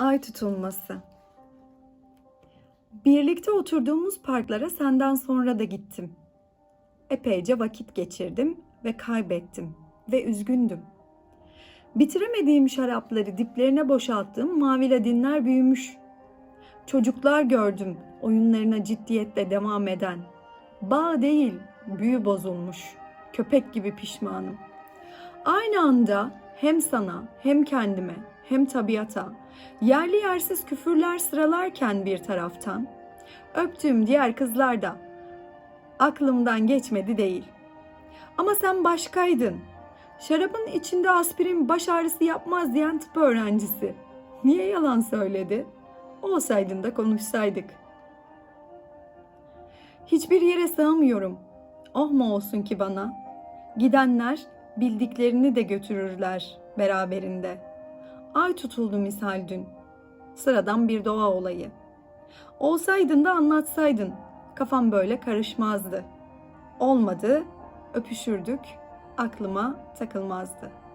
Ay tutulması. Birlikte oturduğumuz parklara senden sonra da gittim. Epeyce vakit geçirdim ve kaybettim ve üzgündüm. Bitiremediğim şarapları diplerine boşalttığım mavi ladinler büyümüş. Çocuklar gördüm oyunlarına ciddiyetle devam eden. Bağ değil, büyü bozulmuş. Köpek gibi pişmanım. Aynı anda hem sana hem kendime hem tabiata yerli yersiz küfürler sıralarken bir taraftan öptüğüm diğer kızlar da aklımdan geçmedi değil. Ama sen başkaydın. Şarabın içinde aspirin baş ağrısı yapmaz diyen tıp öğrencisi. Niye yalan söyledi? Olsaydın da konuşsaydık. Hiçbir yere sığamıyorum. Oh mu olsun ki bana? Gidenler bildiklerini de götürürler beraberinde. Ay tutuldu misal dün. Sıradan bir doğa olayı. Olsaydın da anlatsaydın. Kafam böyle karışmazdı. Olmadı, öpüşürdük, aklıma takılmazdı.''